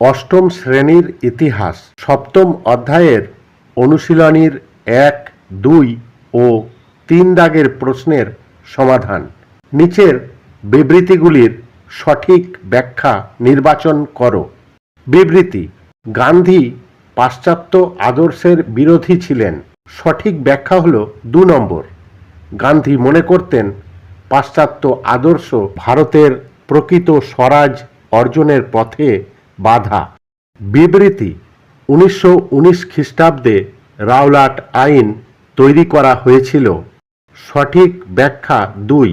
অষ্টম শ্রেণির ইতিহাস। সপ্তম অধ্যায়ের অনুশীলনীর এক, দুই ও তিন দাগের প্রশ্নের সমাধান। নিচের বিবৃতিগুলির সঠিক ব্যাখ্যা নির্বাচন করো। বিবৃতি, গান্ধী পাশ্চাত্য আদর্শের বিরোধী ছিলেন। সঠিক ব্যাখ্যা হল দু নম্বর। গান্ধী মনে করতেন, পাশ্চাত্য আদর্শ ভারতের প্রকৃত স্বরাজ অর্জনের পথে বাধা। বিবৃতি উনিশশো উনিশ খ্রিস্টাব্দে রাওলাট আইন তৈরি করা হয়েছিল। সঠিক ব্যাখ্যা দুই,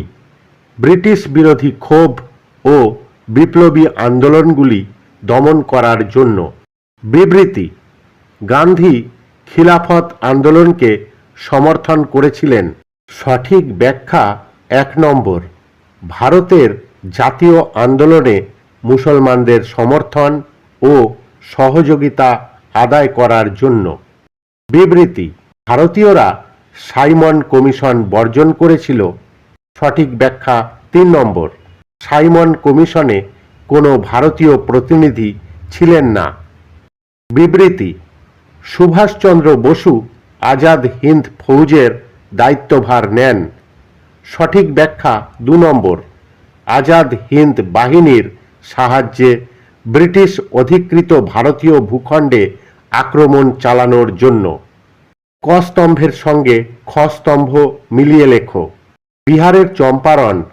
ব্রিটিশ বিরোধী ক্ষোভ ও বিপ্লবী আন্দোলনগুলি দমন করার জন্য। বিবৃতি, গান্ধী খিলাফত আন্দোলনকে সমর্থন করেছিলেন। সঠিক ব্যাখ্যা এক নম্বর, ভারতের জাতীয় আন্দোলনে মুসলমানদের সমর্থন ও সহযোগিতা আদায় করার জন্য। বিবৃতি, ভারতীয়রা সাইমন কমিশন বর্জন করেছিল। সঠিক ব্যাখ্যা তিন নম্বর, সাইমন কমিশনে কোনো ভারতীয় প্রতিনিধি ছিলেন না। বিবৃতি, সুভাষচন্দ্র বসু আজাদ হিন্দ ফৌজের দায়িত্বভার নেন। সঠিক ব্যাখ্যা দু নম্বর, আজাদ হিন্দ বাহিনীর সাহায্যে ব্রিটিশ অধিকৃত ভারতীয় ভূখণ্ডে আক্রমণ চালানোর জন্য। ক স্তম্ভের সঙ্গে খ স্তম্ভ মিলিয়ে লেখো। বিহারের চম্পারণ,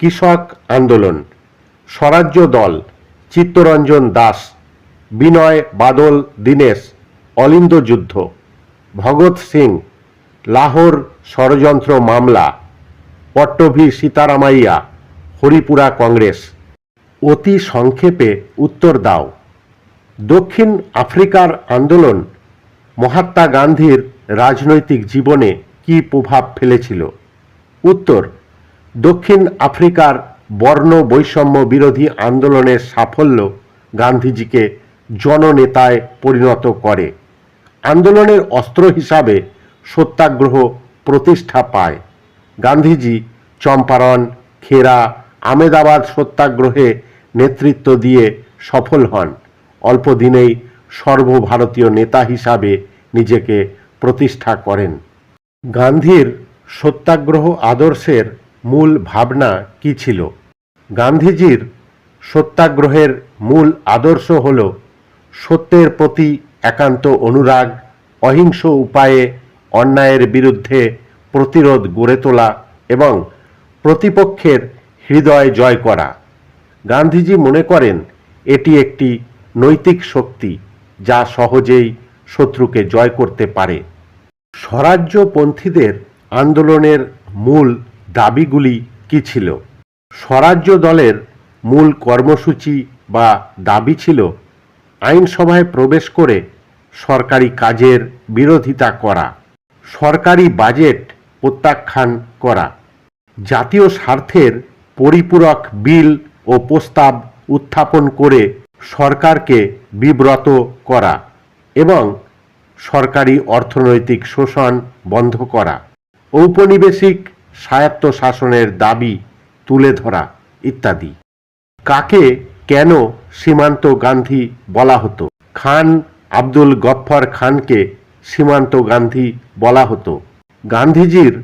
কৃষক আন্দোলন। স্বরাজ্য দল, চিত্তরঞ্জন দাস। বিনয় বাদল দীনেশ, অলিন্দ যুদ্ধ। ভগৎ সিং, লাহোর ষড়যন্ত্র মামলা। পট্টভি সীতারামাইয়া, হরিপুরা কংগ্রেস। অতি সংক্ষেপে উত্তর দাও। দক্ষিণ আফ্রিকার আন্দোলন মহাত্মা গান্ধীর রাজনৈতিক জীবনে কী প্রভাব ফেলেছিল? উত্তর, দক্ষিণ আফ্রিকার বর্ণ বৈষম্য বিরোধী আন্দোলনের সাফল্য গান্ধীজিকে জননেতায় পরিণত করে। আন্দোলনের অস্ত্র হিসাবে সত্যাগ্রহ প্রতিষ্ঠা পায়। গান্ধীজি চম্পারণ, খেরা আমেদাবাদ সত্যাগ্রহে নেতৃত্ব দিয়ে সফল হন। অল্প দিনেই সর্বভারতীয় নেতা হিসাবে নিজেকে প্রতিষ্ঠা করেন। গান্ধীর সত্যাগ্রহ আদর্শের মূল ভাবনা কি ছিল? গান্ধীজির সত্যাগ্রহের মূল আদর্শ হল সত্যের প্রতি একান্ত অনুরাগ, অহিংস উপায়ে অন্যায়ের বিরুদ্ধে প্রতিরোধ গড়ে তোলা এবং প্রতিপক্ষের হৃদয় জয় করা। গান্ধীজি মনে করেন, এটি একটি নৈতিক শক্তি যা সহজেই শত্রুকে জয় করতে পারে। স্বরাজ্যপন্থীদের আন্দোলনের মূল দাবিগুলি কি ছিল? স্বরাজ্য দলের মূল কর্মসূচি বা দাবি ছিল আইনসভায় প্রবেশ করে সরকারি কাজের বিরোধিতা করা, সরকারি বাজেট প্রত্যাখ্যান করা। জাতীয় স্বার্থের পরিপূরক বিল ও প্রস্তাব উত্থাপন করে সরকারকে বিব্রত করা এবং সরকারি অর্থনৈতিক শোষণ বন্ধ করা, ঔপনিবেশিক স্বায়ত্ত শাসনের দাবি তুলে ধরা ইত্যাদি। কাকে কেন সীমান্ত গান্ধী বলা হতো? খান আব্দুল গফ্ফর খানকে সীমান্ত গান্ধী বলা হতো। গান্ধীজির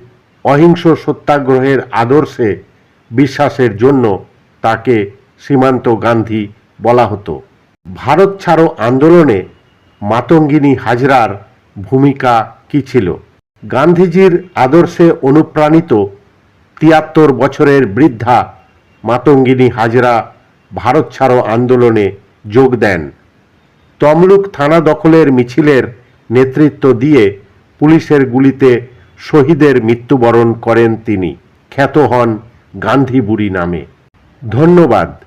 অহিংস সত্যাগ্রহের আদর্শে বিশ্বাসের জন্য তাকে সীমান্ত গান্ধী বলা হতো। ভারত ছাড়ো আন্দোলনে মাতঙ্গিনী হাজরার ভূমিকা কি ছিল? গান্ধীজির আদর্শে অনুপ্রাণিত তিয়াত্তর বছরের বৃদ্ধা মাতঙ্গিনী হাজরা ভারত ছাড়ো আন্দোলনে যোগ দেন। তমলুক থানা দখলের মিছিলের নেতৃত্ব দিয়ে পুলিশের গুলিতে শহীদের মৃত্যুবরণ করেন তিনি। খ্যাত হন গান্ধী বুড়ি নামে। ধন্যবাদ।